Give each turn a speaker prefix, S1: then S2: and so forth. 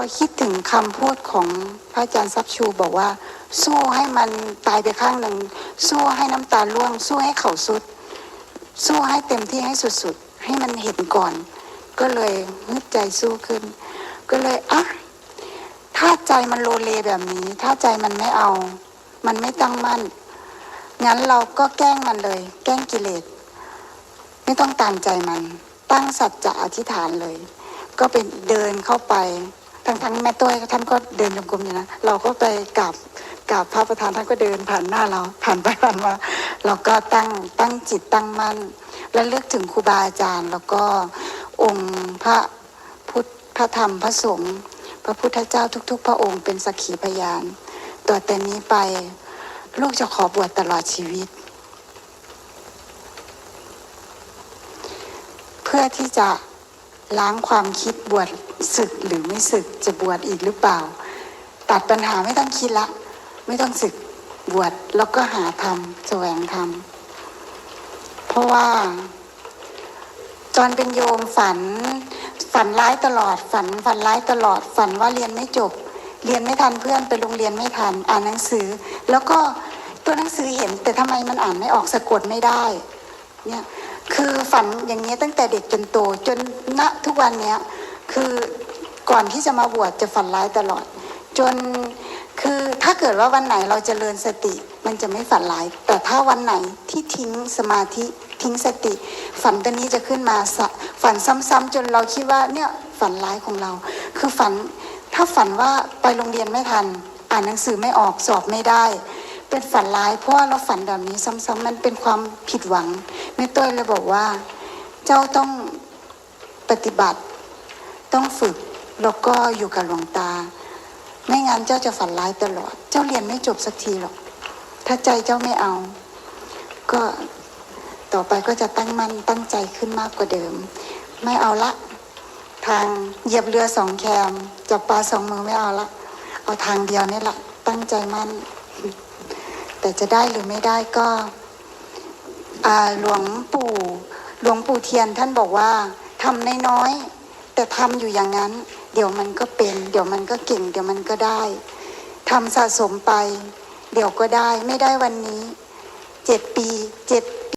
S1: อคิดถึงคำพูดของพระอาจารย์ซับชูบอกว่า สู้ให้มันตายไปข้างหนึ่ง สู้ให้น้ำตาล่วง สู้ให้เขาสุด สู้ให้เต็มที่ให้สุดๆ ให้มันเห็นก่อน ก็เลยฮึดใจสู้ขึ้น ก็เลยอะถ้าใจมันโลเลแบบนี้ ถ้าใจมันไม่เอา มันไม่ตั้งมั่น งั้นเราก็แกล้งมันเลย แกล้งกิเลส ไม่ต้องตามใจมัน ตั้งสัจจะอธิษฐานเลย ก็เป็นเดินเข้าไป ทั้งทั้งๆแม่ต้อยท่านก็เดินจงกรมอยู่นะเราก็ไปกราบกราบพระประธานท่านก็เดินผ่านหน้าเราผ่านไปผ่านมาเราก็ตั้งตั้งจิตตั้งมั่น และเลือกถึงครูบาอาจารย์ แล้วก็องค์พระพุทธพระธรรมพระสงฆ์พระพุทธเจ้าทุก ๆ พระองค์เป็นสักขีพยานต่อแต่นี้ไปลูกจะขอบวชตลอดชีวิต เพื่อที่จะล้างความคิดบวช ศึกหรือไม่ศึกจะบวชอีกหรือเปล่า ตัดปัญหาไม่ต้องคิดละ ไม่ต้องศึกบวชแล้วก็หาธรรมแสวงธรรม เพราะว่าตอนเป็นโยมฝัน ฝันร้ายตลอด ฝันฝันร้ายตลอด ฝันว่าเรียนไม่จบ เรียนไม่ทันเพื่อนไปโรงเรียนไม่ทัน อ่านหนังสือ แล้วก็ตัวหนังสือเห็น แต่ทำไมมันอ่านไม่ออกสะกดไม่ได้ เนี่ยคือฝันอย่างเงี้ตั้งแต่เด็กจนโตจนณทุกวันเนี้ย คือก่อนที่จะมาบวชจะฝันร้ายตลอด จนคือถ้าเกิดว่าวันไหนเราจเจริญสติ มันจะไม่ฝันร้าย แต่ถ้าวันไหนที่ทิ้งสมาธิทิ้งสติ ฝันตัวนี้จะขึ้นมาฝันซ้ำๆจนเราคิดว่าเนี่ยฝันร้ายของเรา คือฝันถ้าฝันว่าไปโรงเรียนไม่ทัน อ่านหนังสือไม่ออกสอบไม่ได้ เป็นฝันร้ายเพราะว่าเราฝันแบบนี้ซ้ำๆมันเป็นความผิดหวังแม่ต้อยเลยบอกว่า เจ้าต้องปฏิบัติ ต้องฝึกแล้วก็อยู่กับหลวงตา ไม่งั้นเจ้าจะฝันร้ายตลอด เจ้าเรียนไม่จบสักทีหรอก ถ้าใจเจ้าไม่เอา ก็ต่อไปก็จะตั้งมั่นตั้งใจขึ้นมากกว่าเดิม ไม่เอาละ ทางเหยียบเรือสองแคมจับปลาสองมือไม่เอาละ เอาทางเดียวนี่แหละตั้งใจมั่น แต่จะได้หรือไม่ได้ก็หลวงปู่หลวงปู่เทียนท่านบอกว่าทำน้อยๆ แต่ทำอยู่อย่างนั้น เดี๋ยวมันก็เป็น เดี๋ยวมันก็เก่ง เดี๋ยวมันก็ได้ทำสะสมไป เดี๋ยวก็ได้ ไม่ได้วันนี้เจ็ดปีเจ็ด